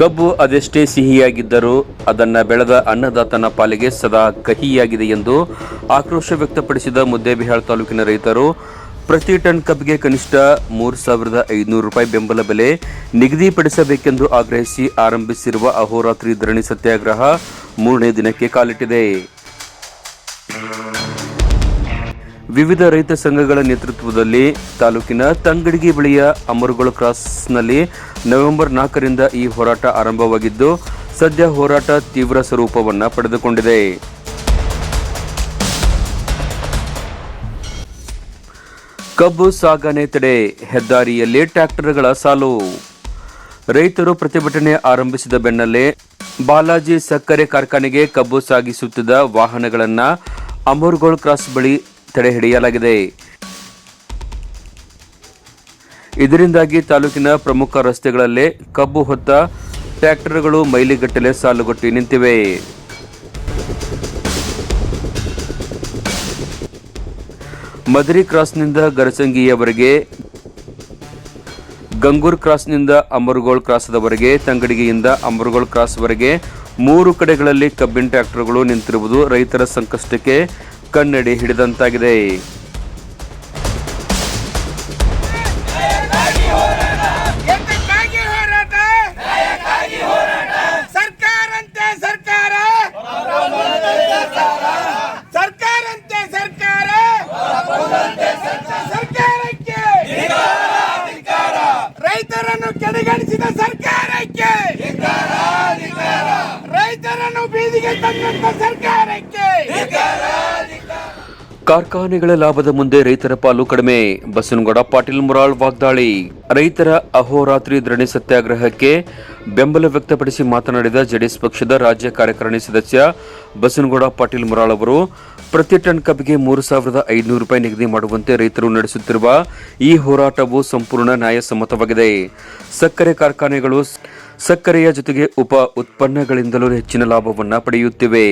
ಕಬ್ಬು ಅದೆಷ್ಟೇ ಸಿಹಿಯಾಗಿದ್ದರೂ ಅದನ್ನ ಬೆಳೆದ ಅನ್ನದಾತನ ಪಾಲಿಗೆ ಸದಾ ಕಹಿಯಾಗಿದೆ ಎಂದು ಆಕ್ರೋಶ ವ್ಯಕ್ತಪಡಿಸಿದ ಮುದ್ದೇಬಿಹಾಳ್ ತಾಲೂಕಿನ ರೈತರು, ಪ್ರತಿ ಟನ್ ಕಬ್ಬಿಗೆ ಕನಿಷ್ಠ ಮೂರು ಸಾವಿರದ ಐದುನೂರು ರೂಪಾಯಿ ಬೆಂಬಲ ಬೆಲೆ ನಿಗದಿಪಡಿಸಬೇಕೆಂದು ಆಗ್ರಹಿಸಿ ಆರಂಭಿಸಿರುವ ಅಹೋರಾತ್ರಿ ಧರಣಿ ಸತ್ಯಾಗ್ರಹ ಮೂರನೇ ದಿನಕ್ಕೆ ಕಾಲಿಟ್ಟಿದೆ. ವಿವಿಧ ರೈತ ಸಂಘಗಳ ನೇತೃತ್ವದಲ್ಲಿ ತಾಲೂಕಿನ ತಂಗಡಿಗೆ ಬಳಿಯ ಅಮರುಗೋಳ ಕ್ರಾಸ್ನಲ್ಲಿ ನವೆಂಬರ್ ನಾಲ್ಕರಿಂದ ಈ ಹೋರಾಟ ಆರಂಭವಾಗಿದ್ದು, ಸದ್ಯ ಹೋರಾಟ ತೀವ್ರ ಸ್ವರೂಪವನ್ನು ಪಡೆದುಕೊಂಡಿದೆ. ಕಬ್ಬು ಸಾಗಣೆ ತಡೆ ಹೆದ್ದಾರಿಯಲ್ಲಿ ಟ್ರ್ಯಾಕ್ಟರ್ಗಳ ಸಾಲು. ರೈತರು ಪ್ರತಿಭಟನೆ ಆರಂಭಿಸಿದ ಬೆನ್ನಲ್ಲೇ ಬಾಲಾಜಿ ಸಕ್ಕರೆ ಕಾರ್ಖಾನೆಗೆ ಕಬ್ಬು ಸಾಗಿಸುತ್ತಿದ್ದ ವಾಹನಗಳನ್ನು ಅಮರ್ಗೋಳ್ ಕ್ರಾಸ್ ಬಳಿ ತಡೆ ಹಿಡಿಯಲಾಗಿದೆ ಇದರಿಂದಾಗಿ ತಾಲೂಕಿನ ಪ್ರಮುಖ ರಸ್ತೆಗಳಲ್ಲಿ ಕಬ್ಬು ಹೊತ್ತ ಟ್ರ್ಯಾಕ್ಟರ್ಗಳು ಮೈಲಿಗಟ್ಟಲೆ ಸಾಲುಗಟ್ಟಿ ನಿಂತಿವೆ. ಮದರಿ ಕ್ರಾಸ್ನಿಂದ ಗರಸಂಗಿಯವರೆಗೆ, ಗಂಗೂರ್ ಕ್ರಾಸ್ನಿಂದ ಅಮರ್ಗೋಳ್ ಕ್ರಾಸ್ದವರೆಗೆ, ತಂಗಡಿಗೆಯಿಂದ ಅಮರ್ಗೋಳ್ ಕ್ರಾಸ್ವರೆಗೆ ಮೂರು ಕಡೆಗಳಲ್ಲಿ ಕಬ್ಬಿನ ಟ್ರ್ಯಾಕ್ಟರ್ಗಳು ನಿಂತಿರುವುದು ರೈತರ ಸಂಕಷ್ಟಕ್ಕೆ ಕನ್ನಡಿ ಹಿಡಿದಂತಾಗಿದೆ. ಕಾರ್ಖಾನೆಗಳ ಲಾಭದ ಮುಂದೆ ರೈತರ ಪಾಲು ಕಡಿಮೆ. ಬಸನಗೌಡ ಪಾಟೀಲ್ ಮುರಾಳ್ ವಾಗ್ದಾಳಿ. ರೈತರ ಅಹೋರಾತ್ರಿ ಧರಣಿ ಸತ್ಯಾಗ್ರಹಕ್ಕೆ ಬೆಂಬಲ ವ್ಯಕ್ತಪಡಿಸಿ ಮಾತನಾಡಿದ ಜೆಡಿಎಸ್ ಪಕ್ಷದ ರಾಜ್ಯ ಕಾರ್ಯಕಾರಿಣಿ ಸದಸ್ಯ ಬಸನಗೌಡ ಪಾಟೀಲ್ ಮುರಾಳ್ ಅವರು, ಪ್ರತಿ ಟನ್ ಕಬ್ಬಿಗೆ ಮೂರು ಸಾವಿರದ ಐದುನೂರು ರೂಪಾಯಿ ನಿಗದಿ ಮಾಡುವಂತೆ ರೈತರು ನಡೆಸುತ್ತಿರುವ ಈ ಹೋರಾಟವು ಸಂಪೂರ್ಣ ನ್ಯಾಯಸಮ್ಮತವಾಗಿದೆ. ಸಕ್ಕರೆ ಕಾರ್ಖಾನೆಗಳು ಸಕ್ಕರೆಯ ಜೊತೆಗೆ ಉಪ ಉತ್ಪನ್ನಗಳಿಂದಲೂ ಹೆಚ್ಚಿನ ಲಾಭವನ್ನು ಪಡೆಯುತ್ತಿವೆ.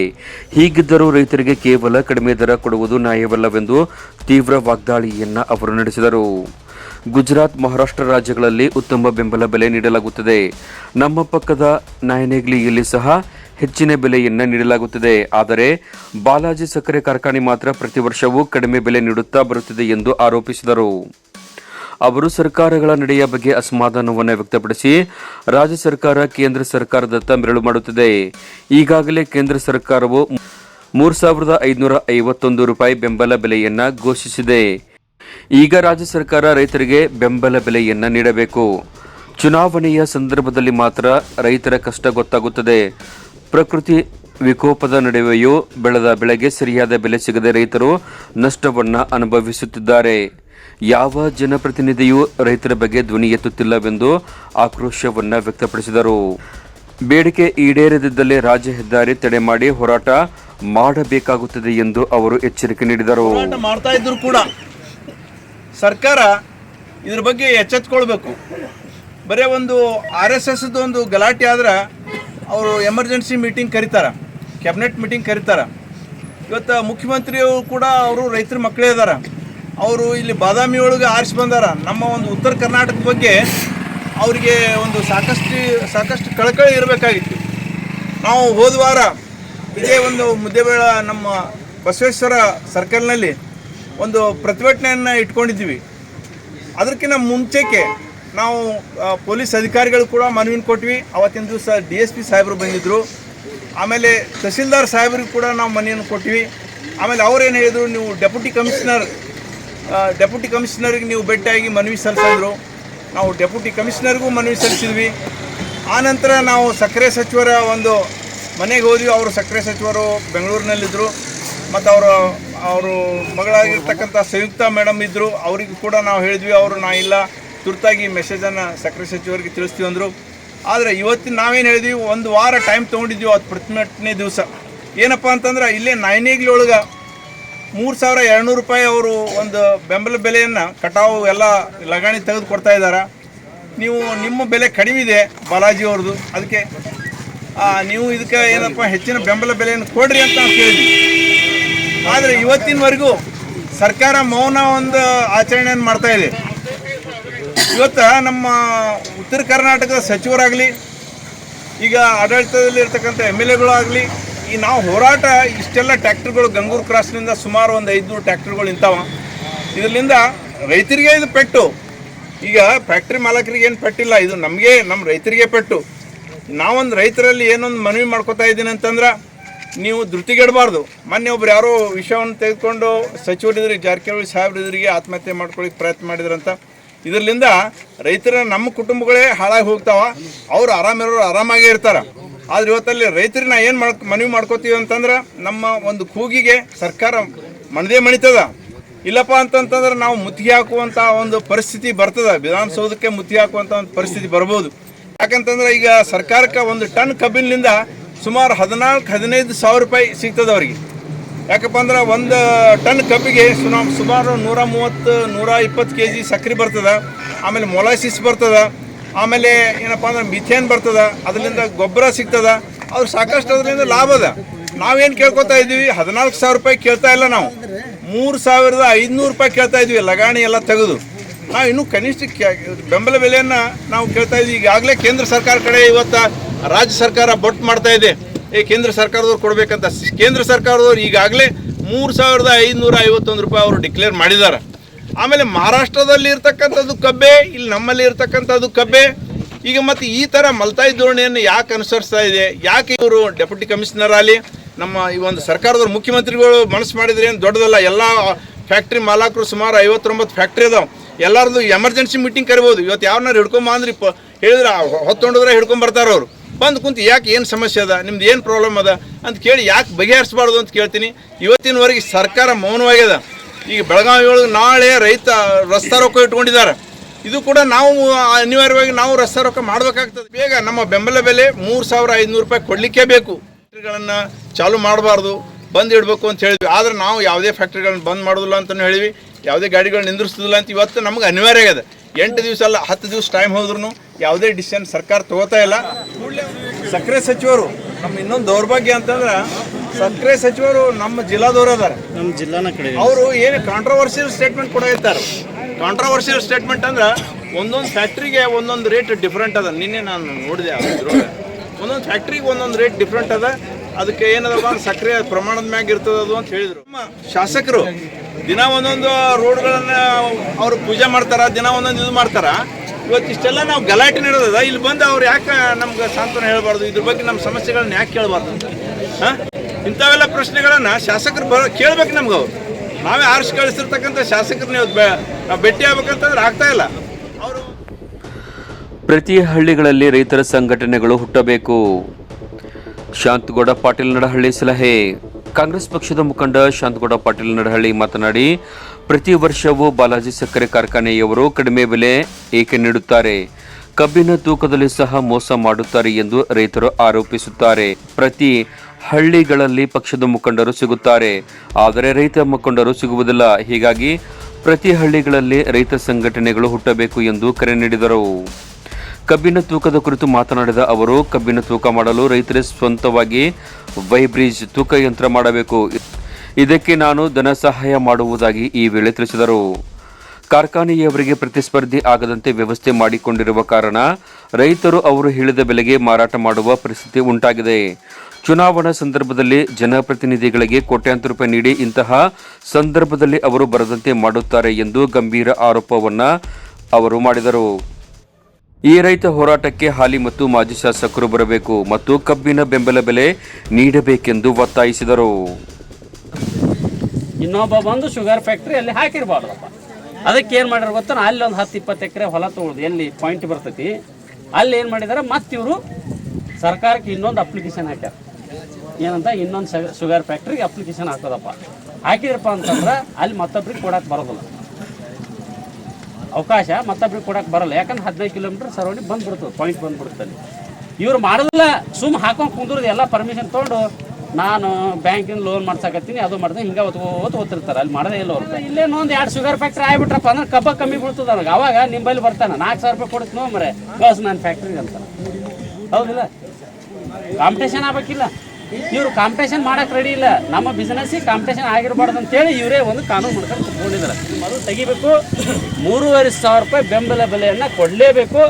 ಹೀಗಿದ್ದರೂ ರೈತರಿಗೆ ಕೇವಲ ಕಡಿಮೆ ದರ ಕೊಡುವುದು ನ್ಯಾಯವಲ್ಲವೆಂದು ತೀವ್ರ ವಾಗ್ದಾಳಿಯನ್ನು ಅವರು ನಡೆಸಿದರು. ಗುಜರಾತ್ ಮಹಾರಾಷ್ಟ್ರ ರಾಜ್ಯಗಳಲ್ಲಿ ಉತ್ತಮ ಬೆಂಬಲ ಬೆಲೆ ನೀಡಲಾಗುತ್ತದೆ. ನಮ್ಮ ಪಕ್ಕದ ನಾಯನೆಗ್ಲಿಯಲ್ಲಿ ಸಹ ಹೆಚ್ಚಿನ ಬೆಲೆಯನ್ನ ನೀಡಲಾಗುತ್ತದೆ. ಆದರೆ ಬಾಲಾಜಿ ಸಕ್ಕರೆ ಕಾರ್ಖಾನೆ ಮಾತ್ರ ಪ್ರತಿ ವರ್ಷವೂ ಕಡಿಮೆ ಬೆಲೆ ನೀಡುತ್ತಾ ಬರುತ್ತಿದೆ ಎಂದು ಆರೋಪಿಸಿದರು. ಅವರು ಸರ್ಕಾರಗಳ ನಡೆಯ ಬಗ್ಗೆ ಅಸಮಾಧಾನವನ್ನು ವ್ಯಕ್ತಪಡಿಸಿ, ರಾಜ್ಯ ಸರ್ಕಾರ, ಕೇಂದ್ರ ಸರ್ಕಾರದತ್ತ ಮೆರಳು ಮಾಡುತ್ತಿದೆ. ಈಗಾಗಲೇ ಕೇಂದ್ರ ಸರ್ಕಾರವು ಮೂರು ಸಾವಿರದ ಐದುನೂರ ಐವತ್ತೊಂದು ರೂಪಾಯಿ ಬೆಂಬಲ ಬೆಲೆಯನ್ನ ಘೋಷಿಸಿದೆ. ಈಗ ರಾಜ್ಯ ಸರ್ಕಾರ ರೈತರಿಗೆ ಬೆಂಬಲ ಬೆಲೆಯನ್ನ ನೀಡಬೇಕು. ಚುನಾವಣೆಯ ಸಂದರ್ಭದಲ್ಲಿ ಮಾತ್ರ ರೈತರ ಕಷ್ಟ ಗೊತ್ತಾಗುತ್ತದೆ. ಪ್ರಕೃತಿ ವಿಕೋಪದ ನಡುವೆಯೂ ಬೆಳೆದ ಬೆಳೆಗೆ ಸರಿಯಾದ ಬೆಲೆ ಸಿಗದೆ ರೈತರು ನಷ್ಟವನ್ನು ಅನುಭವಿಸುತ್ತಿದ್ದಾರೆ. ಯಾವ ಜನಪ್ರತಿನಿಧಿಯೂ ರೈತರ ಬಗ್ಗೆ ಧ್ವನಿ ಎತ್ತುತ್ತಿಲ್ಲವೆಂದು ಆಕ್ರೋಶವನ್ನ ವ್ಯಕ್ತಪಡಿಸಿದರು. ಬೇಡಿಕೆ ಈಡೇರದಿದ್ದಲ್ಲಿ ರಾಜ್ಯ ಹೆದ್ದಾರಿ ತಡೆ ಮಾಡಿ ಹೋರಾಟ ಮಾಡಬೇಕಾಗುತ್ತದೆ ಎಂದು ಅವರು ಎಚ್ಚರಿಕೆ ನೀಡಿದರು. ಮಾಡ್ತಾ ಇದ್ರು ಕೂಡ ಸರ್ಕಾರ ಇದ್ರ ಬಗ್ಗೆ ಎಚ್ಚೆತ್ಕೊಳ್ಬೇಕು. ಬರೀ ಒಂದು ಆರ್ ಎಸ್ ಎಸ್ದು ಒಂದು ಗಲಾಟೆ ಆದ್ರೆ ಅವರು ಎಮರ್ಜೆನ್ಸಿ ಮೀಟಿಂಗ್ ಕರೀತಾರೆ, ಕ್ಯಾಬಿನೆಟ್ ಮೀಟಿಂಗ್ ಕರೀತಾರೆ. ಇವತ್ತು ಮುಖ್ಯಮಂತ್ರಿಯವರು ಕೂಡ ಅವರು ರೈತರ ಮಕ್ಕಳೇ ಇದ್ದಾರೆ ಅವರು ಇಲ್ಲಿ ಬಾದಾಮಿ ಒಳಗೆ ಆರಿಸಿ ಬಂದಾರ. ನಮ್ಮ ಒಂದು ಉತ್ತರ ಕರ್ನಾಟಕದ ಬಗ್ಗೆ ಅವರಿಗೆ ಒಂದು ಸಾಕಷ್ಟು ಸಾಕಷ್ಟು ಕಳಕಳಿ ಇರಬೇಕಾಗಿತ್ತು. ನಾವು ಹೋದ ವಾರ ಇದೇ ಒಂದು ಮುದ್ದೆಬೇಳ ನಮ್ಮ ಬಸವೇಶ್ವರ ಸರ್ಕಲ್ನಲ್ಲಿ ಒಂದು ಪ್ರತಿಭಟನೆಯನ್ನು ಇಟ್ಕೊಂಡಿದ್ವಿ ಅದಕ್ಕಿಂತ ಮುಂಚೆಗೆ ನಾವು ಪೊಲೀಸ್ ಅಧಿಕಾರಿಗಳು ಕೂಡ ಮನವಿನ ಕೊಟ್ವಿ. ಅವತ್ತಿನ ದಿವಸ ಡಿ ಎಸ್ ಪಿ ಸಾಹೇಬರು ಬಂದಿದ್ದರು ಆಮೇಲೆ ತಹಸೀಲ್ದಾರ್ ಸಾಹೇಬ್ರಿಗೆ ಕೂಡ ನಾವು ಮನೆಯನ್ನು ಕೊಟ್ವಿ. ಆಮೇಲೆ ಅವ್ರೇನು ಹೇಳಿದ್ರು, ನೀವು ಡೆಪ್ಯೂಟಿ ಕಮಿಷನರ್ ಡೆಪ್ಯೂಟಿ ಕಮಿಷನರ್ಗೆ ನೀವು ಭೇಟಿಯಾಗಿ ಮನವಿ ಸಲ್ಲಿಸಿದ್ರು. ನಾವು ಡೆಪ್ಯೂಟಿ ಕಮಿಷನರ್ಗೂ ಮನವಿ ಸಲ್ಲಿಸಿದ್ವಿ. ಆನಂತರ ನಾವು ಸಕ್ಕರೆ ಸಚಿವರ ಒಂದು ಮನೆಗೆ ಹೋದ್ವಿ. ಅವರು ಸಕ್ಕರೆ ಸಚಿವರು ಬೆಂಗಳೂರಿನಲ್ಲಿದ್ದರು ಮತ್ತು ಅವರು ಅವರು ಮಗಳಾಗಿರ್ತಕ್ಕಂಥ ಸಂಯುಕ್ತ ಮೇಡಮ್ ಇದ್ದರು ಅವರಿಗೂ ಕೂಡ ನಾವು ಹೇಳಿದ್ವಿ, ಅವರು ನಾ ಇಲ್ಲ. ತುರ್ತಾಗಿ ಮೆಸೇಜನ್ನು ಸಕ್ಕರೆ ಸಚಿವರಿಗೆ ತಿಳಿಸ್ತೀವಿ ಅಂದರು. ಆದರೆ ಇವತ್ತಿನ ನಾವೇನು ಹೇಳಿದ್ವಿ? ಒಂದು ವಾರ ಟೈಮ್ ತೊಗೊಂಡಿದ್ವಿ ಅವತ್ತು ಪ್ರತಿಭಟನೆ ದಿವಸ. ಏನಪ್ಪ ಅಂತಂದ್ರೆ, ಇಲ್ಲೇ ನೈನೇಗ್ಲಿ ಒಳಗೆ ಮೂರು ಸಾವಿರ ಎರಡುನೂರು ರೂಪಾಯಿ ಅವರು ಒಂದು ಬೆಂಬಲ ಬೆಲೆಯನ್ನು ಕಟಾವು ಎಲ್ಲ ಲಗಾಣಿ ತೆಗೆದು ಕೊಡ್ತಾ ಇದ್ದಾರೆ. ನೀವು ನಿಮ್ಮ ಬೆಲೆ ಕಡಿಮೆ ಇದೆ ಬಾಲಾಜಿ ಅವ್ರದ್ದು. ಅದಕ್ಕೆ ನೀವು ಇದಕ್ಕೆ ಏನಪ್ಪ ಹೆಚ್ಚಿನ ಬೆಂಬಲ ಬೆಲೆಯನ್ನು ಕೊಡ್ರಿ ಅಂತ ನಾವು ಕೇಳಿದ್ವಿ. ಆದರೆ ಇವತ್ತಿನವರೆಗೂ ಸರ್ಕಾರ ಮೌನ ಒಂದು ಆಚರಣೆಯನ್ನು ಮಾಡ್ತಾ ಇದೆ. ಇವತ್ತು ನಮ್ಮ ಉತ್ತರ ಕರ್ನಾಟಕದ ಸಚಿವರಾಗಲಿ, ಈಗ ಆಡಳಿತದಲ್ಲಿರ್ತಕ್ಕಂಥ ಎಂ ಎಲ್ ಎಗಳಾಗಲಿ ಈ ನಾವು ಹೋರಾಟ, ಇಷ್ಟೆಲ್ಲ ಟ್ಯಾಕ್ಟರ್ಗಳು ಗಂಗೂರು ಕ್ರಾಸ್ನಿಂದ ಸುಮಾರು ಒಂದು ಐದುನೂರು ಟ್ಯಾಕ್ಟರ್ಗಳು ನಿಂತಾವ. ಇದರಿಂದ ರೈತರಿಗೆ ಇದು ಪೆಟ್ಟು. ಈಗ ಫ್ಯಾಕ್ಟ್ರಿ ಮಾಲಕರಿಗೆ ಏನು ಪೆಟ್ಟಿಲ್ಲ, ಇದು ನಮಗೆ ನಮ್ಮ ರೈತರಿಗೆ ಪೆಟ್ಟು. ನಾವೊಂದು ರೈತರಲ್ಲಿ ಏನೊಂದು ಮನವಿ ಮಾಡ್ಕೋತಾ ಇದ್ದೀನಿ ಅಂತಂದ್ರೆ, ನೀವು ಧೃತಿಗೆಡಬಾರ್ದು. ಮೊನ್ನೆ ಒಬ್ರು ಯಾರೋ ವಿಷಯವನ್ನು ತೆಗೆದುಕೊಂಡು ಸಚಿವರಿದ್ರಿಗೆ ಜಾರಕಿಹೊಳಿ ಸಾಹೇಬ್ರಿದ್ರಿಗೆ ಆತ್ಮಹತ್ಯೆ ಮಾಡ್ಕೊಳ್ಳಿಕ್ಕೆ ಪ್ರಯತ್ನ ಮಾಡಿದ್ರಂತ ಇದರಿಂದ ರೈತರ ನಮ್ಮ ಕುಟುಂಬಗಳೇ ಹಾಳಾಗಿ ಹೋಗ್ತಾವ. ಅವ್ರು ಆರಾಮಿರೋರು ಆರಾಮಾಗೇ ಇರ್ತಾರ. ಆದ್ರೆ ಇವತ್ತಲ್ಲಿ ರೈತರನ್ನ ಏನ್ ಮಾಡ್ ಮನವಿ ಮಾಡ್ಕೋತೀವಿ ಅಂತಂದ್ರೆ ನಮ್ಮ ಒಂದು ಕೂಗಿಗೆ ಸರ್ಕಾರ ಮನದೇ ಮಣಿತದ. ಇಲ್ಲಪ್ಪ ಅಂತಂತಂದ್ರೆ ನಾವು ಮುತ್ತಿಗೆ ಹಾಕುವಂಥ ಒಂದು ಪರಿಸ್ಥಿತಿ ಬರ್ತದ. ವಿಧಾನಸೌಧಕ್ಕೆ ಮುತ್ತಿಗೆ ಹಾಕುವಂಥ ಒಂದು ಪರಿಸ್ಥಿತಿ ಬರ್ಬೋದು. ಯಾಕಂತಂದ್ರೆ ಈಗ ಸರ್ಕಾರಕ್ಕೆ ಒಂದು ಟನ್ ಕಬ್ಬಿನಿಂದ ಸುಮಾರು ಹದಿನಾಲ್ಕು, ಹದಿನೈದು ಸಾವಿರ ರೂಪಾಯಿ ಸಿಗ್ತದೆ ಅವ್ರಿಗೆ. ಯಾಕಪ್ಪ ಅಂದ್ರೆ ಒಂದು ಟನ್ ಕಬ್ಬಿಗೆ ಸುಮಾರು ನೂರ ಮೂವತ್ತು, ನೂರ ಇಪ್ಪತ್ತು ಕೆ ಜಿ ಸಕ್ಕರೆ ಬರ್ತದೆ. ಆಮೇಲೆ ಮೊಲಾಸಿಸ್ ಬರ್ತದೆ. ಆಮೇಲೆ ಏನಪ್ಪ ಅಂದ್ರೆ ಮಿಥೇನ್ ಬರ್ತದ, ಅದರಿಂದ ಗೊಬ್ಬರ ಸಿಗ್ತದ, ಅವ್ರು ಸಾಕಷ್ಟು ಅದರಿಂದ ಲಾಭ ಅದ. ನಾವೇನು ಕೇಳ್ಕೊತಾ ಇದ್ದೀವಿ, ಹದಿನಾಲ್ಕು ಸಾವಿರ ರೂಪಾಯಿ ಕೇಳ್ತಾ ಇಲ್ಲ ನಾವು. ಮೂರು ಸಾವಿರದ ಐದುನೂರು ರೂಪಾಯಿ ಕೇಳ್ತಾ ಇದ್ವಿ ಲಗಾಣಿ ಎಲ್ಲ ತೆಗೆದು. ನಾವು ಇನ್ನೂ ಕನಿಷ್ಠ ಬೆಂಬಲ ಬೆಲೆಯನ್ನು ನಾವು ಕೇಳ್ತಾ ಇದ್ವಿ ಈಗಾಗಲೇ ಕೇಂದ್ರ ಸರ್ಕಾರ ಕಡೆ ಇವತ್ತು ರಾಜ್ಯ ಸರ್ಕಾರ ಬೊಟ್ಟು ಮಾಡ್ತಾ ಇದೆ. ಏ, ಕೇಂದ್ರ ಸರ್ಕಾರದವ್ರು ಕೊಡಬೇಕಂತ, ಕೇಂದ್ರ ಸರ್ಕಾರದವ್ರು ಈಗಾಗಲೇ ಮೂರು ಸಾವಿರದ ಐದುನೂರ ಐವತ್ತೊಂದು ರೂಪಾಯಿ ಅವರು ಡಿಕ್ಲೇರ್ ಮಾಡಿದ್ದಾರೆ. ಆಮೇಲೆ ಮಹಾರಾಷ್ಟ್ರದಲ್ಲಿ ಇರ್ತಕ್ಕಂಥದ್ದು ಕಬ್ಬೆ, ಇಲ್ಲಿ ನಮ್ಮಲ್ಲಿ ಇರ್ತಕ್ಕಂಥದ್ದು ಕಬ್ಬೆ. ಈಗ ಮತ್ತೆ ಈ ಥರ ಮಲ್ತಾಯಿ ಧೋರಣೆಯನ್ನು ಯಾಕೆ ಅನುಸರಿಸ್ತಾ ಇದೆ? ಯಾಕೆ ಇವರು ಡೆಪ್ಯೂಟಿ ಕಮಿಷನರ್ ಆಗಲಿ ನಮ್ಮ ಈ ಒಂದು ಸರ್ಕಾರದವ್ರು ಮುಖ್ಯಮಂತ್ರಿಗಳು ಮನಸ್ಸು ಮಾಡಿದ್ರೆ ಏನು ದೊಡ್ಡದಲ್ಲ, ಎಲ್ಲ ಫ್ಯಾಕ್ಟ್ರಿ ಮಾಲಕರು ಸುಮಾರು ಐವತ್ತೊಂಬತ್ತು ಫ್ಯಾಕ್ಟ್ರಿ ಅದಾವೆ. ಎಲ್ಲರದು ಎಮರ್ಜೆನ್ಸಿ ಮೀಟಿಂಗ್ ಕರಿಬೋದು. ಇವತ್ತು ಯಾರನ್ನಾರು ಹಿಡ್ಕೊಂಬ ಅಂದ್ರೆ ಪ, ಹೇಳಿದ್ರೆ ಹೊತ್ತೊಂಡಿದ್ರೆ ಹಿಡ್ಕೊಂಡ್ ಬರ್ತಾರ ಅವರು. ಬಂದು ಕುಂತು ಯಾಕೆ ಏನು ಸಮಸ್ಯೆ ಅದ? ನಿಮ್ದು ಏನು ಪ್ರಾಬ್ಲಮ್ ಅದ? ಅಂತ ಕೇಳಿ ಯಾಕೆ ಬಗೆಹರಿಸಬಾರ್ದು ಅಂತ ಕೇಳ್ತೀನಿ. ಇವತ್ತಿನವರೆಗೆ ಸರ್ಕಾರ ಮೌನವಾಗ್ಯದ ಈಗ ಬೆಳಗಾವಿ ಒಳಗೆ ನಾಳೆ ರೈತ ರಸ್ತೆ ರೊಕ್ಕ ಇಟ್ಕೊಂಡಿದ್ದಾರೆ. ಇದು ಕೂಡ ನಾವು ಅನಿವಾರ್ಯವಾಗಿ ನಾವು ರಸ್ತೆ ರೊಕ್ಕ ಮಾಡಬೇಕಾಗ್ತದೆ. ಬೇಗ ನಮ್ಮ ಬೆಂಬಲ ಬೆಲೆ ಮೂರು ಸಾವಿರ ಐದುನೂರು ರೂಪಾಯಿ ಕೊಡಲಿಕ್ಕೆ ಬೇಕು. ಫ್ಯಾಕ್ಟ್ರಿಗಳನ್ನು ಚಾಲು ಮಾಡಬಾರ್ದು, ಬಂದ್ ಇಡಬೇಕು ಅಂತ ಹೇಳಿದ್ವಿ. ಆದ್ರೆ ನಾವು ಯಾವುದೇ ಫ್ಯಾಕ್ಟ್ರಿಗಳನ್ನ ಬಂದ್ ಮಾಡೋದಿಲ್ಲ ಅಂತಲೂ ಹೇಳಿವಿ ಯಾವುದೇ ಗಾಡಿಗಳನ್ನ ನಿಂದ್ರಿಸೋದಿಲ್ಲ ಅಂತ ಇವತ್ತು ನಮ್ಗೆ ಅನಿವಾರ್ಯ ಆಗಿದೆ. ಎಂಟು ದಿವಸ ಅಲ್ಲ, ಹತ್ತು ದಿವಸ ಟೈಮ್ ಹೋದ್ರೂ ಯಾವುದೇ ಡಿಸಿಷನ್ ಸರ್ಕಾರ ತಗೋತಾ ಇಲ್ಲ. ಸಕ್ಕರೆ ಸಚಿವರು, ನಮ್ಮ ಇನ್ನೊಂದು ದೌರ್ಭಾಗ್ಯ ಅಂತಂದ್ರೆ ಸಕ್ಕರೆ ಸಚಿವರು ನಮ್ಮ ಜಿಲ್ಲಾದವರು ಅದಾರೆ ನಮ್ಮ ಜಿಲ್ಲಾನ ಕಡೆ ಅವರು ಏನು ಕಾಂಟ್ರವರ್ಸಿಯಲ್ ಸ್ಟೇಟ್ಮೆಂಟ್ ಕೂಡ ಇರ್ತಾರೆ ಕಾಂಟ್ರವರ್ಸಿಯಲ್ ಸ್ಟೇಟ್ಮೆಂಟ್ ಅಂದ್ರೆ ಒಂದೊಂದು ಫ್ಯಾಕ್ಟ್ರಿಗೆ ಒಂದೊಂದು ರೇಟ್ ಡಿಫ್ರೆಂಟ್ ಅದ. ನಿನ್ನೆ ನಾನು ನೋಡಿದೆ ಅದ್ರೊಳಗೆ ಒಂದೊಂದು ಫ್ಯಾಕ್ಟ್ರಿಗೆ ಒಂದೊಂದು ರೇಟ್ ಡಿಫ್ರೆಂಟ್ ಅದ. ಅದಕ್ಕೆ ಅಂದ್ರೆ ಸಕ್ಕರೆ ಪ್ರಮಾಣದ ಮ್ಯಾಗ ಇರ್ತದ ಅದು ಅಂತ ಹೇಳಿದ್ರು. ನಮ್ಮ ಶಾಸಕರು ದಿನ ಒಂದೊಂದು ರೋಡ್ಗಳನ್ನ ಅವ್ರು ಪೂಜೆ ಮಾಡ್ತಾರ ದಿನ ಒಂದೊಂದು ಇದು ಮಾಡ್ತಾರ. ಇವತ್ತು ಇಷ್ಟೆಲ್ಲ ನಾವು ಗಲಾಟೆ ನಡೆದದ. ಇಲ್ಲಿ ಬಂದು ಅವ್ರು ಯಾಕೆ ನಮ್ಗೆ ಸಾಂತ್ವನ ಹೇಳ್ಬಾರ್ದು? ಇದ್ರ ಬಗ್ಗೆ ನಮ್ಮ ಸಮಸ್ಯೆಗಳನ್ನ ಯಾಕೆ ಕೇಳಬಾರ್ದು ಅಂತ? ಹಾಂ? ಇಂಥವೆಲ್ಲ ಪ್ರಶ್ನೆಗಳನ್ನು ಶಾಸಕರು ಬರೋ ಕೇಳ್ಬೇಕು ನಮ್ಗೆ ಅವ್ರು. ನಾವೇ ಆರಿಸಿ ಕಳಿಸಿರ್ತಕ್ಕಂಥ ಶಾಸಕರನ್ನ ನೀವು ಭೇಟಿ ಆಗ್ಬೇಕಂತಂದ್ರೆ ಆಗ್ತಾ ಇಲ್ಲ. ಅವರು ಪ್ರತಿ ಹಳ್ಳಿಗಳಲ್ಲಿ ರೈತರ ಸಂಘಟನೆಗಳು ಹುಟ್ಟಬೇಕು. ಶಾಂತಗೌಡ ಪಾಟೀಲ್ ನಡಹಳ್ಳಿ ಸಲಹೆ. ಕಾಂಗ್ರೆಸ್ ಪಕ್ಷದ ಮುಖಂಡ ಶಾಂತಗೌಡ ಪಾಟೀಲ್ ನಡಹಳ್ಳಿ ಮಾತನಾಡಿ, ಪ್ರತಿ ವರ್ಷವೂ ಬಾಲಾಜಿ ಸಕ್ಕರೆ ಕಾರ್ಖಾನೆಯವರು ಕಡಿಮೆ ಬೆಲೆ ಏಕೆ ನೀಡುತ್ತಾರೆ? ಕಬ್ಬಿನ ತೂಕದಲ್ಲಿ ಸಹ ಮೋಸ ಮಾಡುತ್ತಾರೆ ಎಂದು ರೈತರು ಆರೋಪಿಸುತ್ತಾರೆ. ಪ್ರತಿ ಹಳ್ಳಿಗಳಲ್ಲಿ ಪಕ್ಷದ ಮುಖಂಡರು ಸಿಗುತ್ತಾರೆ. ಆದರೆ ರೈತ ಮುಖಂಡರು ಸಿಗುವುದಿಲ್ಲ. ಹೀಗಾಗಿ ಪ್ರತಿ ಹಳ್ಳಿಗಳಲ್ಲಿ ರೈತ ಸಂಘಟನೆಗಳು ಹುಟ್ಟಬೇಕು ಎಂದು ಕರೆ ನೀಡಿದರು. ಕಬ್ಬಿನ ತೂಕದ ಕುರಿತು ಮಾತನಾಡಿದ ಅವರು, ಕಬ್ಬಿನ ತೂಕ ಮಾಡಲು ರೈತರೇ ಸ್ವಂತವಾಗಿ ವೈಬ್ರಿಜ್ ತೂಕ ಯಂತ್ರ ಮಾಡಬೇಕು. ಇದಕ್ಕೆ ನಾನು ಧನ ಸಹಾಯ ಮಾಡುವುದಾಗಿ ಈ ವೇಳೆ ತಿಳಿಸಿದರು. ಕಾರ್ಖಾನೆಯವರಿಗೆ ಪ್ರತಿಸ್ಪರ್ಧಿ ಆಗದಂತೆ ವ್ಯವಸ್ಥೆ ಮಾಡಿಕೊಂಡಿರುವ ಕಾರಣ ರೈತರು ಅವರು ಹೇಳಿದ ಬೆಲೆಗೆ ಮಾರಾಟ ಮಾಡುವ ಪರಿಸ್ಥಿತಿ ಉಂಟಾಗಿದೆ. ಚುನಾವಣಾ ಸಂದರ್ಭದಲ್ಲಿ ಜನಪ್ರತಿನಿಧಿಗಳಿಗೆ ಕೋಟ್ಯಾಂತರ ರೂಪಾಯಿ ನೀಡಿ ಇಂತಹ ಸಂದರ್ಭದಲ್ಲಿ ಅವರು ಬರದಂತೆ ಮಾಡುತ್ತಾರೆ ಎಂದು ಗಂಭೀರ ಆರೋಪವನ್ನು ಅವರು ಮಾಡಿದರು. ಈ ರೈತ ಹೋರಾಟಕ್ಕೆ ಹಾಲಿ ಮತ್ತು ಮಾಜಿ ಶಾಸಕರು ಬರಬೇಕು ಮತ್ತು ಕಬ್ಬಿನ ಬೆಂಬಲ ಬೆಲೆ ನೀಡಬೇಕೆಂದು ಒತ್ತಾಯಿಸಿದರು. ಇನ್ನೊಬ್ಬ ಬಂದು ಶುಗರ್ ಫ್ಯಾಕ್ಟ್ರಿ ಅಲ್ಲಿ ಹಾಕಿರ್ಬಾರ್ದಪ್ಪ ಅದಕ್ಕೆ ಏನು ಮಾಡಿದ್ರು ಗೊತ್ತಾ ಅಲ್ಲಿ ಒಂದು ಹತ್ತು ಇಪ್ಪತ್ತು ಎಕರೆ ಹೊಲ ತೊಗೊಳ್ದು. ಎಲ್ಲಿ ಪಾಯಿಂಟ್ ಬರ್ತೈತಿ? ಅಲ್ಲಿ ಏನು ಮಾಡಿದಾರೆ? ಮತ್ತೆ ಇವರು ಸರ್ಕಾರಕ್ಕೆ ಇನ್ನೊಂದು ಅಪ್ಲಿಕೇಶನ್ ಹಾಕ್ಯಾರ. ಏನಂತ ಇನ್ನೊಂದು ಶುಗರ್ ಫ್ಯಾಕ್ಟ್ರಿಗೆ ಅಪ್ಲಿಕೇಶನ್ ಹಾಕೋದಪ್ಪ. ಹಾಕಿದ್ರಪ್ಪ ಅಂತಂದ್ರೆ ಅಲ್ಲಿ ಮತ್ತೊಬ್ರಿಗೆ ಕೊಡಕ್ಕೆ ಬರೋದಿಲ್ಲ. ಅವಕಾಶ ಮತ್ತೊಬ್ರಿಗೆ ಕೊಡಕ್ಕೆ ಬರಲ್ಲ. ಯಾಕಂದ್ರೆ ಹದಿನೈದು ಕಿಲೋಮೀಟರ್ ಸರೌಂಡಿಂಗ್ ಬಂದ್ಬಿಡ್ತದೆ ಪಾಯಿಂಟ್ ಬಂದ್ಬಿಡ್ತಲ್ಲಿ ಇವ್ರು ಮಾಡಲ್ಲ ಸುಮ್ ಹಾಕೊಂಡು ಕುಂದ್ರದ್ದು ಎಲ್ಲ ಪರ್ಮಿಷನ್ ತೊಗೊಂಡು ನಾನು ಬ್ಯಾಂಕಿನ ಲೋನ್ ಮಾಡ್ಸಕತ್ತೀನಿ, ಅದು ಮಾಡ್ದೆ ಹಿಂಗೆ ಓದ್ ಓದ್ತಿರ್ತಾರೆ. ಅಲ್ಲಿ ಮಾಡದೇ ಇಲ್ಲ ಅವ್ರು. ಇಲ್ಲೇ ಒಂದು ಎರಡು ಶುಗರ್ ಫ್ಯಾಕ್ಟ್ರಿ ಆಗ್ಬಿಟ್ರಪ್ಪ ಅಂದ್ರೆ ಕಬ್ಬ ಕಮ್ಮಿ ಬೀಳ್ತದೆ ನನಗೆ. ಅವಾಗ ನಿಂಬಲ್ಲಿ ಬರ್ತಾನೆ, ನಾಲ್ಕು ಸಾವಿರ ರೂಪಾಯಿ ಕೊಡ್ತೀನೋ ಮರೆ. ಬಸ್ ನಾನು ಫ್ಯಾಕ್ಟ್ರಿಗೆ ಅಂತ ಹೌದಿಲ್ಲ? ಕಾಂಪಿಟೇಷನ್ ಆಗ್ಬೇಕಿಲ್ಲ. ಇವರು ಕಾಂಪಿಟೇಷನ್ ಮಾಡಕ್ ರೆಡಿ ಇಲ್ಲ. ನಮ್ಮ ಬಿಸ್ನೆಸ್ಸಿಗೆ ಕಾಂಪಿಟೇಷನ್ ಆಗಿರಬಾರ್ದು ಅಂತೇಳಿ ಇವರೇ ಒಂದು ಕಾನೂನು ಮಾಡ್ಕೊಂಡು ಕುತ್ಕೊಂಡಿದ್ದಾರೆ. ಅದು ತೆಗಿಬೇಕು. ಮೂರುವರೆ ಸಾವಿರ ರೂಪಾಯಿ ಬೆಂಬಲ ಬೆಲೆಯನ್ನು ಕೊಡಲೇಬೇಕು.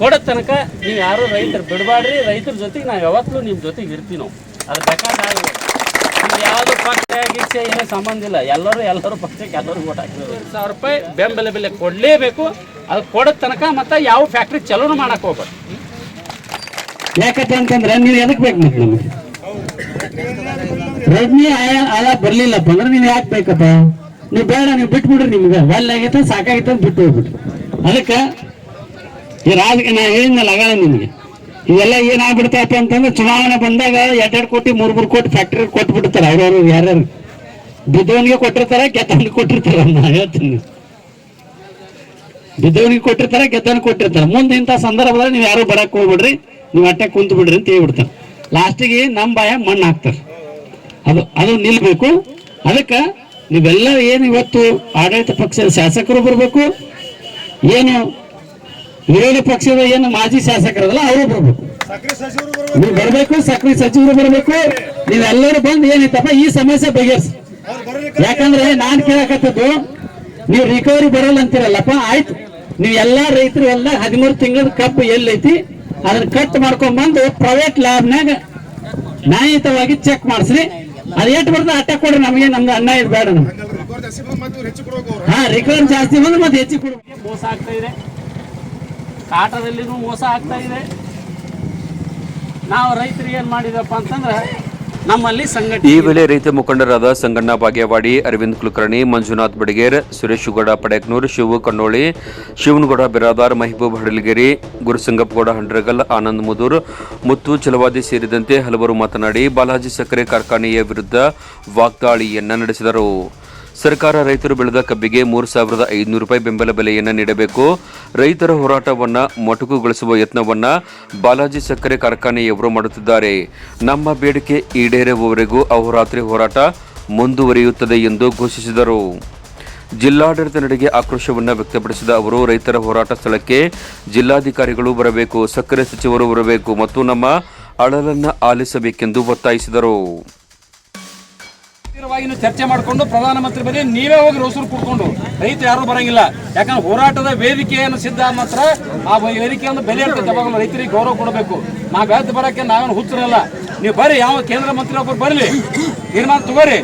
ಕೊಡೋ ತನಕ ನೀವು ಯಾರು ರೈತರು ಬಿಡಬಾಡ್ರಿ ರೈತರ ಜೊತೆಗೆ ನಾವು ಯಾವತ್ತೂ ನಿಮ್ಮ ಜೊತೆಗೆ ಇರ್ತೀವಿ ನಾವು. ಅದು ಬೇಕಾದಾಗ ನಿಮ್ಗೆ ಯಾವುದು ಪಕ್ಷ, ಗೀಕ್ಷೆ ಏನೂ ಸಂಬಂಧ ಇಲ್ಲ. ಎಲ್ಲರೂ ಎಲ್ಲರೂ ಪಕ್ಷಕ್ಕೆ ಎಲ್ಲರೂ ಓಟ್ ಹಾಕಿದ್ರು ಸಾವಿರ ರೂಪಾಯಿ ಬೆಂಬಲ ಬೆಲೆ ಕೊಡಲೇಬೇಕು. ಅದು ಕೊಡೋ ತನಕ ಮತ್ತೆ ಯಾವ ಫ್ಯಾಕ್ಟ್ರಿ ಚಲೋನು ಮಾಡಕ್ಕೆ ಹೋಗ್ಬಾರ್ದು. ಯಾಕಂತ ಅಂತಂದ್ರೆ ನೀವು ಎದಕ್ ಬೇಕು ನಮಗೆ? ರಜನಿ ಆಳ ಬರ್ಲಿಲ್ಲಪ್ಪ ಅಂದ್ರೆ ನೀವು ಯಾಕೆ ಬೇಕಪ್ಪ? ನೀವು ಬೇಡ, ನೀವು ಬಿಟ್ಬಿಡ್ರಿ ನಿಮ್ಗೆ. ಒಳ್ಳೆ ಸಾಕಾಗೈತೆ ಅಂತ ಬಿಟ್ಟು ಹೋಗ್ಬಿಟ್ರಿ. ಅದಕ್ಕೆ ಈ ರಾಜ, ನಾ ಹೇಳಿದ್ನಲ್ಲ ಆಗಲ್ಲ ನಿಮಗೆ. ಇವೆಲ್ಲ ಏನಾಗ್ಬಿಡ್ತಪ್ಪ ಅಂತಂದ್ರೆ ಚುನಾವಣೆ ಬಂದಾಗ ಎರಡೆರಡು ಕೋಟಿ ಮೂರ್ ಮೂರು ಕೋಟಿ ಫ್ಯಾಕ್ಟ್ರಿ ಕೊಟ್ಬಿಡ್ತಾರೆ. ಅವ್ರವ್ರು ಯಾರ್ಯಾರು ಬಿದ್ದವನಿಗೆ ಕೊಟ್ಟಿರ್ತಾರೆ ಗೆದ್ದವನಿಗೆ ಕೊಟ್ಟಿರ್ತಾರೆ ನಾ ಹೇಳ್ತೀನಿ. ಬಿದ್ದವನಿಗೆ ಕೊಟ್ಟಿರ್ತಾರೆ ಗೆದ್ದವನಿಗೆ ಕೊಟ್ಟಿರ್ತಾರೆ. ಮುಂದೆ ಇಂಥ ಸಂದರ್ಭದಲ್ಲಿ ನೀವು ಯಾರು ಬರಕ್ ಹೋಗ್ಬಿಡ್ರಿ. ನೀವು ಅಟ್ಟೆ ಕುಂತು ಬಿಡ್ರಿ ಅಂತ ಹೇಳ್ಬಿಡ್ತಾರೆ. ಲಾಸ್ಟಿಗೆ ನಮ್ಮ ಬಾಯ ಮಣ್ಣು ಹಾಕ್ತಾರೆ. ಅದು ಅದು ನಿಲ್ಬೇಕು. ಅದಕ್ಕೆ ನೀವೆಲ್ಲ ಏನು ಇವತ್ತು ಆಡಳಿತ ಪಕ್ಷದ ಶಾಸಕರು ಬರಬೇಕು ಏನು ವಿರೋಧಿ ಪಕ್ಷದ ಏನು ಮಾಜಿ ಶಾಸಕರಲ್ಲ ಅವರು ಬರಬೇಕು. ನೀವು ಬರಬೇಕು ಸಕ್ರೆ ಸಚಿವರು ಬರಬೇಕು. ನೀವೆಲ್ಲರೂ ಬಂದು ಏನಿತ್ತಪ್ಪ ಈ ಸಮಸ್ಯೆ ಬಗೆಹರಿಸಿ. ಯಾಕಂದ್ರೆ ನಾನು ಕೇಳಕತ್ತದ್ದು ನೀವು ರಿಕವರಿ ಬರಲ್ಲ ಅಂತೀರಲ್ಲಪ್ಪ ಆಯ್ತು. ನೀವು ಎಲ್ಲಾ ರೈತರು ಎಲ್ಲ ಹದಿಮೂರು ತಿಂಗಳ ಕಬ್ಬು ಎಲ್ಲೈತಿ ಅದನ್ನ ಕಟ್ ಮಾಡ್ಕೊಂಡ್ ಬಂದು ಪ್ರೈವೇಟ್ ಲ್ಯಾಬ್ನಾಗ ನ್ಯಾಯಯುತವಾಗಿ ಚೆಕ್ ಮಾಡಿಸ್ರಿ. ಅದ್ ಎಷ್ಟು ಬರ್ತದೆ ಅಟ್ಟ ಕೊಡ್ರಿ ನಮಗೆ ನಮ್ದು ಅನ್ನ ಇದು ಬೇಡ ಹಾ ರಿಕವರ್ ಜಾಸ್ತಿ ಬಂದ್ರೆ ಮತ್ತೆ ಹೆಚ್ಚು ಕೊಡ್ಬೇಕು. ಮೋಸ ಆಗ್ತಾ ಇದೆ. ಕಾಟದಲ್ಲಿನೂ ಮೋಸ ಆಗ್ತಾ ಇದೆ. ನಾವು ರೈತರಿಗೆ ಏನು ಮಾಡಿದಪ್ಪ ಅಂತಂದ್ರೆ ನಮ್ಮಲ್ಲಿ ಈ ಸಂಘಟನೆ ವೇಳೆ ರೈತ ಮುಖಂಡರಾದ ಸಂಗಣ್ಣ ಬಾಗೇವಾಡಿ, ಅರವಿಂದ್ ಕುಲಕರ್ಣಿ, ಮಂಜುನಾಥ್ ಬಡಿಗೇರ್, ಸುರೇಶ್ ಗೌಡ ಪಡೇಕ್ನೂರ್ ಶಿವು ಕಣ್ಣೋಳಿ, ಶಿವನಗೌಡ ಬಿರಾದಾರ್, ಮಹಬೂಬ್ ಹಡಲಗಿರಿ, ಗುರುಸಂಗಪ್ಪಗೌಡ ಹಂಡ್ರಗಲ್, ಆನಂದ್ ಮುದೂರ್, ಮುತ್ತು ಚಲವಾದಿ ಸೇರಿದಂತೆ ಹಲವರು ಮಾತನಾಡಿ, ಬಾಲಾಜಿ ಸಕ್ಕರೆ ಕಾರ್ಖಾನೆಯ ವಿರುದ್ಧ ವಾಗ್ದಾಳಿಯನ್ನ ನಡೆಸಿದರು. ಸರ್ಕಾರ ರೈತರು ಬೆಳೆದ ಕಬ್ಬಿಗೆ ಮೂರು ಸಾವಿರದ ಐದುನೂರು ರೂಪಾಯಿ ಬೆಂಬಲ ಬೆಲೆಯನ್ನು ನೀಡಬೇಕು. ರೈತರ ಹೋರಾಟವನ್ನ ಮೊಟಕುಗೊಳಿಸುವ ಯತ್ನವನ್ನ ಬಾಲಾಜಿ ಸಕ್ಕರೆ ಕಾರ್ಖಾನೆಯವರು ಮಾಡುತ್ತಿದ್ದಾರೆ. ನಮ್ಮ ಬೇಡಿಕೆ ಈಡೇರುವವರೆಗೂ ಅಹೋರಾತ್ರಿ ಹೋರಾಟ ಮುಂದುವರಿಯುತ್ತದೆ ಎಂದು ಘೋಷಿಸಿದರು. ಜಿಲ್ಲಾಡಳಿತ ನಡೆಗೆ ಆಕ್ರೋಶವನ್ನು ವ್ಯಕ್ತಪಡಿಸಿದ ಅವರು, ರೈತರ ಹೋರಾಟ ಸ್ಥಳಕ್ಕೆ ಜಿಲ್ಲಾಧಿಕಾರಿಗಳು ಬರಬೇಕು, ಸಕ್ಕರೆ ಸಚಿವರು ಬರಬೇಕು ಮತ್ತು ನಮ್ಮ ಅಳಲನ್ನು ಆಲಿಸಬೇಕೆಂದು ಒತ್ತಾಯಿಸಿದರು. ತೀವ್ರವಾಗಿ ಚರ್ಚೆ ಮಾಡಿಕೊಂಡು ಪ್ರಧಾನಮಂತ್ರಿ ಬಳಿ ನೀವೇ ಹೋಗಿ ರೋಸೂರು ಕೂತ್ಕೊಂಡು ರೈತ ಯಾರು ಬರಂಗಿಲ್ಲ. ಯಾಕಂದ್ರೆ ಹೋರಾಟದ ವೇದಿಕೆಯನ್ನು ಸಿದ್ಧ ಮಾತ್ರ ಆ ವೇದಿಕೆಯನ್ನು ಬೆಲೆ ಇರ್ತದೆ ಯಾವಾಗಲೂ ರೈತರಿಗೆ ಗೌರವ ಕೊಡಬೇಕು. ನಾವು ಎದ್ದು ಬರೋಕ್ಕೆ ನಾವೇನು ಹುಚ್ಚರಲ್ಲ. ನೀವು ಬರ್ರಿ ಯಾವ ಕೇಂದ್ರ ಮಂತ್ರಿ ಒಬ್ಬರು ಬರಲಿ. ತೀರ್ಮಾನ ತಗೋರಿ.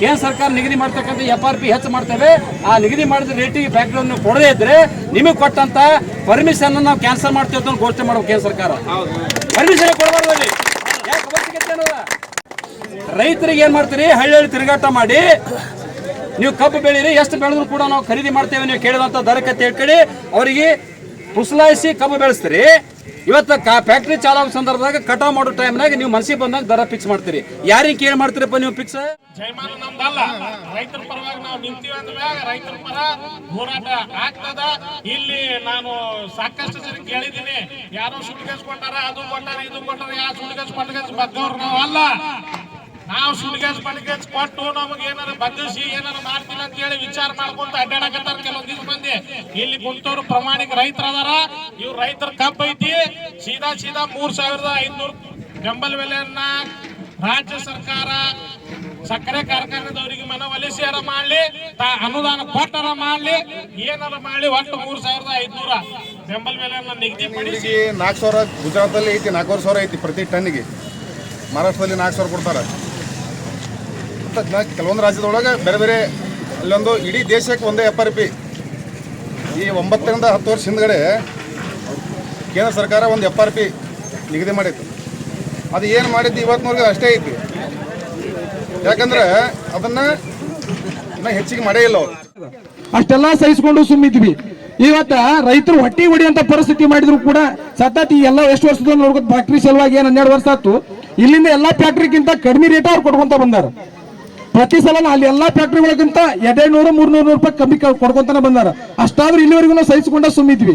ಕೇಂದ್ರ ಸರ್ಕಾರ ನಿಗದಿ ಮಾಡ್ತಕ್ಕಂಥ ಎಫ್ ಆರ್ ಪಿ ಹೆಚ್ಚು ಮಾಡ್ತೇವೆ. ಆ ನಿಗದಿ ಮಾಡಿದ ರೇಟಿಗೆ ಫ್ಯಾಕ್ಟ್ರಿಯನ್ನು ಕೊಡದೇ ಇದ್ರೆ ನಿಮಗೆ ಕೊಟ್ಟಂತ ಪರ್ಮಿಷನ್ ನಾವು ಕ್ಯಾನ್ಸಲ್ ಮಾಡ್ತೇವೆ ಅಂತ ಘೋಷಣೆ ಮಾಡ್ಬೇಕು ಕೇಂದ್ರ ಸರ್ಕಾರ. ಪರ್ಮಿಷನ್ ಕೊಡಬಾರ್ದು ಅಲ್ಲಿ ಯಾಕೆ ಅವಶ್ಯಕತೆ ಅನ್ನೋದ ರೈತರಿಗೆ ಏನ್ ಮಾಡ್ತೀರಿ? ಹಳ್ಳಿ ತಿರುಗಾಟ ಮಾಡಿ ನೀವು ಕಬ್ಬು ಬೆಳೀರಿ ಎಷ್ಟು ಬೆಳೆದ್ರು ಕೂಡ ನಾವು ಖರೀದಿ ಮಾಡ್ತೇವೆ, ನೀವು ಕೇಳಿದಂತ ದರಕ್ಕೆ ತಿಳ್ಕೊಳ್ಳಿ ಅವರಿಗೆ ಪುಸಲಾಯಿಸಿ ಕಬ್ಬು ಬೆಳೆಸ್ತೀರಿ. ಇವತ್ತು ಕಾ ಫ್ಯಾಕ್ಟ್ರಿ ಚಾಲು ಸಂದರ್ಭದಾಗ ಕಟಾವ್ ಮಾಡೋ ಟೈಮ್ನಾಗ ನೀವು ಮನಸ್ಸಿಗೆ ಬಂದಾಗ ದರ ಫಿಕ್ಸ್ ಮಾಡ್ತೀರಿ. ಯಾರಿಗೆ ಕೇಳಿ ಮಾಡ್ತೀರಪ್ಪ ನೀವು ಫಿಕ್ಸ್ ಜಯಮಾನ ನಮ್ದಲ್ಲ. ರೈತರ ಪರವಾಗಿ ನಾವು ನಿಂತೀವಿ ಅಂದ್ಮ್ಯಾಗ ರೈತರ ಪರ ಹೋರಾಟ ಆಗ್ತದ. ಇಲ್ಲಿ ನಾನು ಸಾಕಷ್ಟು ಜನ ಕೇಳಿದ್ದೀನಿ. ಯಾರು ಕೊಟ್ಟಾರ ಅದು ಕೊಟ್ಟಾರ, ಇದು ಕೊಟ್ಟಾರ, ಯಾ ಸುಟ್ಕೇಸ್ ಪಟ್ಕೇಸ್ ಬದ್ದವ್ರು ನಾವು ಅಲ್ಲ ನಾವು ಸುಡ್ಗ್ಯಾಸ್ ಬಡ್ಗ್ಯಾಸ್ ಕೊಟ್ಟು ನಮಗೆ ಏನಾರ ಬದ್ಧಿಸಿ ಏನಾರ ಮಾಡ್ತೀನಿ ಅಂತ ಹೇಳಿ ವಿಚಾರ ಮಾಡ್ಕೊಂತ ಅಡ್ಡಾಡಕತ್ತಾರ ಕೆಲವೊಂದಿಷ್ಟು ಮಂದಿ ಇಲ್ಲಿ ಕುಂತವ್ರು ಪ್ರಾಮಾಣಿಕ ರೈತರ ಅದಾರ ಇವ್ರು ರೈತರ ಕಬ್ಬ ಐತಿ. ಸೀದಾ ಸೀದಾ ಮೂರ್ ಸಾವಿರದ ಐದ್ನೂರು ಬೆಂಬಲ ಬೆಲೆಯನ್ನ ರಾಜ್ಯ ಸರ್ಕಾರ ಸಕ್ಕರೆ ಕಾರ್ಖಾನೆದವರಿಗೆ ಮನವೊಲಿಸಿಯಾರ ಮಾಡ್ಲಿ, ತಾ ಅನುದಾನ ಕೊಟ್ಟರ ಮಾಡ್ಲಿ, ಏನಾರ ಮಾಡ್ಲಿ ಒಟ್ಟು ಮೂರ್ ಸಾವಿರದ ಐದ್ನೂರ ಬೆಂಬಲ ಬೆಲೆಯನ್ನ ನಿಗದಿಪಡಿಸಿ ನಾಲ್ಕು ಸಾವಿರ ಗುಜರಾತಲ್ಲಿ ಐತಿ, ನಾಲ್ಕೂವರೆ ಸಾವಿರ ಐತಿ ಪ್ರತಿ ಟನ್ಗೆ ಮಹಾರಾಷ್ಟ್ರದಲ್ಲಿ ನಾಲ್ಕು ಸಾವಿರ ಕೊಡ್ತಾರೆ. ಕೆಲವೊಂದು ರಾಜ್ಯದೊಳಗೆ ಬೇರೆ ಬೇರೆ ಅಲ್ಲೊಂದು ಇಡೀ ದೇಶಕ್ಕೆ ಒಂದೇ ಎಫ್ ಆರ್ ಪಿ ಈ ಒಂಬತ್ತರಿಂದ ಹತ್ತು ವರ್ಷ ಹಿಂದ್ಗಡೆ ಕೇಂದ್ರ ಸರ್ಕಾರ ಒಂದು ಎಫ್ ಆರ್ ಪಿ ನಿಗದಿ ಮಾಡಿತ್ತು. ಅದು ಏನು ಮಾಡಿದ್ದು ಇವತ್ತಿನವರೆಗೂ ಅಷ್ಟೇ ಐತಿ. ಯಾಕಂದ್ರೆ ಅದನ್ನು ಇನ್ನೂ ಹೆಚ್ಚಿಗೆ ಮಾಡೇ ಇಲ್ಲ ಅವರು. ಅಷ್ಟೆಲ್ಲ ಸಹಿಸಿಕೊಂಡು ಸುಮ್ಮಿದ್ವಿ ಇವತ್ತ ರೈತರು ಹೊಟ್ಟಿ ಹೊಡಿಯಂತ ಪರಿಸ್ಥಿತಿ ಮಾಡಿದ್ರು ಕೂಡ ಸತತ ಈ ಎಲ್ಲ ಎಷ್ಟು ವರ್ಷದ ನೋಡ್ಕೊಂಡು ಫ್ಯಾಕ್ಟ್ರಿ ಸಲುವಾಗಿ ಏನ್ ಹನ್ನೆರಡು ವರ್ಷ ಆಯ್ತು. ಇಲ್ಲಿಂದ ಎಲ್ಲಾ ಫ್ಯಾಕ್ಟ್ರಿಗಿಂತ ಕಡಿಮೆ ರೇಟ್ ಅವ್ರು ಕೊಡ್ಕೊಂತ ಬಂದಾರ. ಪ್ರತಿ ಸಲ ಅಲ್ಲಿ ಎಲ್ಲಾ ಫ್ಯಾಕ್ಟ್ರಿಗಳಿಗಿಂತ ಎರಡ್ ನೂರು ಮೂರ್ನೂರು ರೂಪಾಯಿ ಕಮ್ಮಿ ಕೊಡ್ಕೊಂತಾನೆ ಬಂದಾರ. ಅಷ್ಟಾದ್ರೂ ಇಲ್ಲಿವರೆಗೂ ಸಹಿಸ್ಕೊಂಡ ಸುಮ್ಮಿದ್ವಿ.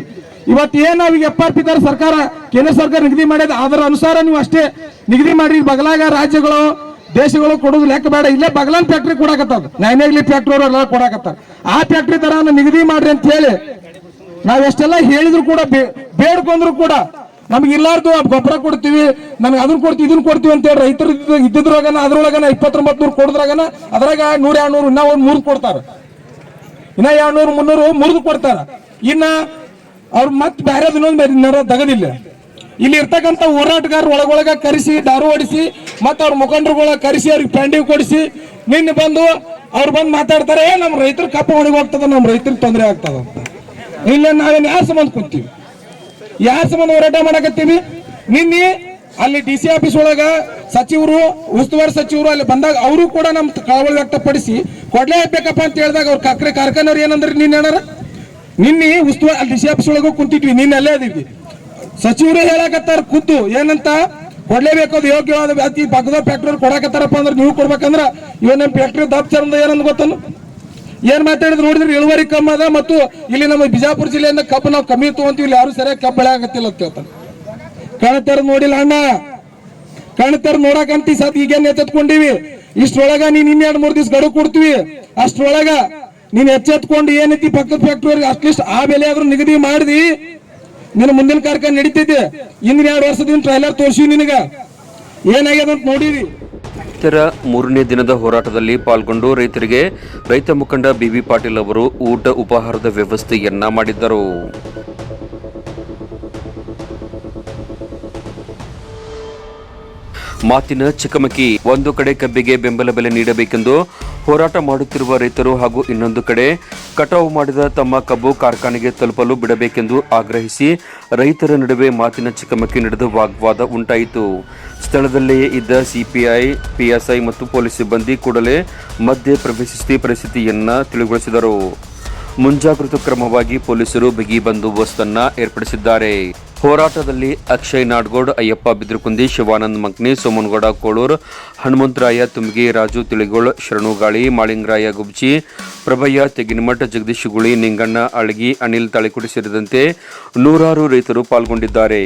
ಇವತ್ತು ಏನ್ ನಾವೀಗ ಎಫ್ ಆರ್ ಪಿ ತರ ಸರ್ಕಾರ, ಕೇಂದ್ರ ಸರ್ಕಾರ ನಿಗದಿ ಮಾಡಿದ ಅದರ ಅನುಸಾರ ನೀವು ಅಷ್ಟೇ ನಿಗದಿ ಮಾಡಿ ಬಗಲಾಗ ರಾಜ್ಯಗಳು, ದೇಶಗಳು ಕೊಡೋದು ಲೆಕ್ಕ ಬೇಡ. ಇಲ್ಲೇ ಬಗಲಾನ್ ಫ್ಯಾಕ್ಟ್ರಿ ಕೊಡಾಕತ್ತದ ನೈನೇಗ್ಲಿ ಫ್ಯಾಕ್ಟ್ರಿ ಅವರು ಎಲ್ಲ ಕೊಡಾಕತ್ತಾರ. ಆ ಫ್ಯಾಕ್ಟ್ರಿ ತರ ನಿಗದಿ ಮಾಡ್ರಿ ಅಂತ ಹೇಳಿ ನಾವೆಷ್ಟೆಲ್ಲ ಹೇಳಿದ್ರು ಕೂಡ ಬೇಡ್ಕೊಂಡ್ರು ಕೂಡ ನಮ್ಗೆ ಇಲ್ಲಾರ್ದು ಗೊಬ್ಬರ ಕೊಡ್ತೀವಿ ನನಗೆ ಅದನ್ನ ಕೊಡ್ತೀವಿ ಇದನ್ನ ಕೊಡ್ತೀವಿ ಅಂತ ಹೇಳಿ ರೈತರು ಇದ್ದಿದ್ರಾಗನ ಅದ್ರೊಳಗನ ಇಪ್ಪತ್ತೊಂಬತ್ತು ನೂರು ಕೊಡಿದ್ರಾಗನ ಅದ್ರಾಗ ನೂರ ಎರಡು ನೂರು ಇನ್ನ ಒಂದು ಮೂರು ಕೊಡ್ತಾರೆ. ಇನ್ನ ಎರಡು ನೂರು ಮುನ್ನೂರು ಮುರಿದು ಕೊಡ್ತಾರ. ಇನ್ನ ಅವ್ರು ಮತ್ತೆ ಬೇರೆ ಇನ್ನೊಂದು ತಗದಿಲ್ಲ ಇಲ್ಲಿ ಇರ್ತಕ್ಕಂಥ ಹೋರಾಟಗಾರರು ಒಳಗೊಳಗ ಕರೆಸಿ ದಾರು ಹೊಡಿಸಿ ಮತ್ತೆ ಅವ್ರ ಮುಖಂಡರುಗಳ ಕರೆಸಿ ಅವ್ರಿಗೆ ಪ್ಯಾಂಡಿ ಕೊಡಿಸಿ ನಿನ್ನೆ ಬಂದು ಅವ್ರು ಬಂದು ಮಾತಾಡ್ತಾರೆ "ಏ, ನಮ್ಮ ರೈತರ ಕಪ್ಪ ಒಣಗಿ ಹೋಗ್ತದ ನಮ್ಮ ರೈತರಿಗೆ ತೊಂದರೆ ಆಗ್ತದ ಇಲ್ಲ ನಾವೇನು ಯಾರು ಸಂಬಂಧ ಕುಂತೀವಿ. ಯಾರ ಸಂಬಂಧ ಹೋರಾಟ ಮಾಡಕತ್ತೀವಿ? ನಿನ್ನೆ ಅಲ್ಲಿ ಡಿ ಸಿ ಆಫೀಸ್ ಒಳಗ ಸಚಿವರು, ಉಸ್ತುವಾರಿ ಸಚಿವರು ಅಲ್ಲಿ ಬಂದಾಗ ಅವರು ಕೂಡ ನಮ್ಮ ಕಳವಳಿ ವ್ಯಕ್ತಪಡಿಸಿ ಕೊಡ್ಲೇ ಬೇಕಪ್ಪ ಅಂತ ಹೇಳಿದಾಗ ಅವ್ರ ಕಕ್ರೆ ಕಾರ್ಖಾನೆಯವ್ರು ಏನಂದ್ರೆ ನಿನ್ನೆ ಏನಾರ? ನಿನ್ನೆ ಉಸ್ತುವಾರಿ ಅಲ್ಲಿ ಡಿ ಸಿ ಆಫೀಸ್ ಒಳಗೂ ಕುಂತಿದ್ವಿ, ನಿನ್ನೆ ಅಲ್ಲೇ ಅದೀವಿ ಸಚಿವರು ಹೇಳಕತ್ತಾರ ಕುದ್ದು ಏನಂತ? ಕೊಡ್ಲೇಬೇಕು ಅದು ಯೋಗ್ಯವಾದ ಅತಿ ಪಕ್ಕದ ಫ್ಯಾಕ್ಟ್ರಿ ಕೊಡಕತ್ತಾರಪ್ಪ ಅಂದ್ರೆ ನೀವು ಕೊಡ್ಬೇಕಂದ್ರ, ಇವನ್ ಫ್ಯಾಕ್ಟ್ರಿ ದಪ್ಪ ಚರಂದ ಏನಂದ್ ಗೊತ್ತನು? ಏನ್ ಮಾತಾಡಿದ್ರು ನೋಡಿದ್ರೆ ಇಳುವರಿ ಕಮ್ಮಿ ಅದ ಮತ್ತು ಇಲ್ಲಿ ನಮ್ಮ ಬಿಜಾಪುರ ಜಿಲ್ಲೆಯಿಂದ ಕಬ್ಬು ನಾವು ಕಮ್ಮಿ ತಗೊಂತೀವಿ, ಇಲ್ಲಿ ಯಾರು ಸರಿಯಾಗಿ ಕಬ್ಬು ಬೆಳೆ ಆಗತ್ತಿಲ್ಲ ಅಂತ ಹೇಳ್ತಾನೆ ಕಣತರ ನೋಡಿಲ್ಲ ಅಣ್ಣ. ಕಣತರ ನೋಡಕ್ ಈ ಸತ್ ಈಗೇನ್ ಎಚ್ಚೆತ್ಕೊಂಡಿವಿ ಇಷ್ಟೊಳಗ ನೀನ್ ಇನ್ನೆರಡು ಮೂರ್ ದಿವಸ ಗಡುವು ಕೊಡ್ತೀವಿ. ಅಷ್ಟೊಳಗ ನೀನ್ ಎಚ್ಚೆತ್ಕೊಂಡು ಏನೈತಿ ಪಕ್ಕದ ಫ್ಯಾಕ್ಟ್ರಿ ಅಟ್ಲೀಸ್ಟ್ ಆ ಬೆಲೆ ಆದ್ರೂ ನಿಗದಿ ಮಾಡಿದಿ. ನಿನ್ನ ಮುಂದಿನ ಕಾರ್ಯಕ್ರಮ ನಡೀತೈತಿ. ಇಂದಿನ ಎರಡು ವರ್ಷದಿಂದ ಟ್ರೈಲರ್ ತೋರ್ಸಿ ನಿನಗ. ಏನಾಗ್ಯದ ಅಂತ ನೋಡಿವಿ ರೈತರ ಮೂರನೇ ದಿನದ ಹೋರಾಟದಲ್ಲಿ ಪಾಲ್ಗೊಂಡು ರೈತರಿಗೆ ರೈತ ಮುಖಂಡ ಬಿಬಿ ಪಾಟೀಲ್ ಅವರು ಊಟ ಉಪಹಾರದ ವ್ಯವಸ್ಥೆಯನ್ನ ಮಾಡಿದ್ದರು. ಮಾತಿನ ಚಕಮಕಿ. ಒಂದು ಕಡೆ ಕಬ್ಬಿಗೆ ಬೆಂಬಲ ಬೆಲೆ ನೀಡಬೇಕೆಂದು ಹೋರಾಟ ಮಾಡುತ್ತಿರುವ ರೈತರು ಹಾಗೂ ಇನ್ನೊಂದು ಕಡೆ ಕಟಾವು ಮಾಡಿದ ತಮ್ಮ ಕಬ್ಬು ಕಾರ್ಖಾನೆಗೆ ತಲುಪಲು ಬಿಡಬೇಕೆಂದು ಆಗ್ರಹಿಸಿ ರೈತರ ನಡುವೆ ಮಾತಿನ ಚಕಮಕಿ ನಡೆದು ವಾಗ್ವಾದ ಉಂಟಾಯಿತು. ಸ್ಥಳದಲ್ಲಿಯೇ ಇದ್ದ ಸಿಪಿಐ, ಪಿಎಸ್ಐ ಮತ್ತು ಪೊಲೀಸ್ ಸಿಬ್ಬಂದಿ ಕೂಡಲೇ ಮಧ್ಯೆ ಪ್ರವೇಶಿಸಿ ಪರಿಸ್ಥಿತಿಯನ್ನು ತಿಳಿಗೊಳಿಸಿದರು. ಮುಂಜಾಗೃತ ಕ್ರಮವಾಗಿ ಪೊಲೀಸರು ಬಿಗಿ ಬಂದೋಬಸ್ತನ್ನು ಏರ್ಪಡಿಸಿದ್ದಾರೆ. ಹೋರಾಟದಲ್ಲಿ ಅಕ್ಷಯ್ ನಾಡ್ಗೋಡ್, ಅಯ್ಯಪ್ಪ ಬಿದ್ರಕುಂದಿ, ಶಿವಾನಂದ್ ಮಂಕ್ನಿ ಸೋಮನಗೌಡ, ಕೋಳೂರು, ಹನುಮಂತರಾಯ ತುಮಗಿ ರಾಜು ತಿಳಿಗೋಳ್, ಶರಣುಗಾಳಿ, ಮಾಳಿಂಗರಾಯ ಗುಬ್ಜಿ, ಪ್ರಭಯ್ಯ ತೆಗಿನಮಠ ಜಗದೀಶ್ ಗುಳಿ ನಿಂಗಣ್ಣ ಅಳಗಿ, ಅನಿಲ್ ತಾಳಿಕುಡಿ ಸೇರಿದಂತೆ ನೂರಾರು ರೈತರು ಪಾಲ್ಗೊಂಡಿದ್ದಾರೆ.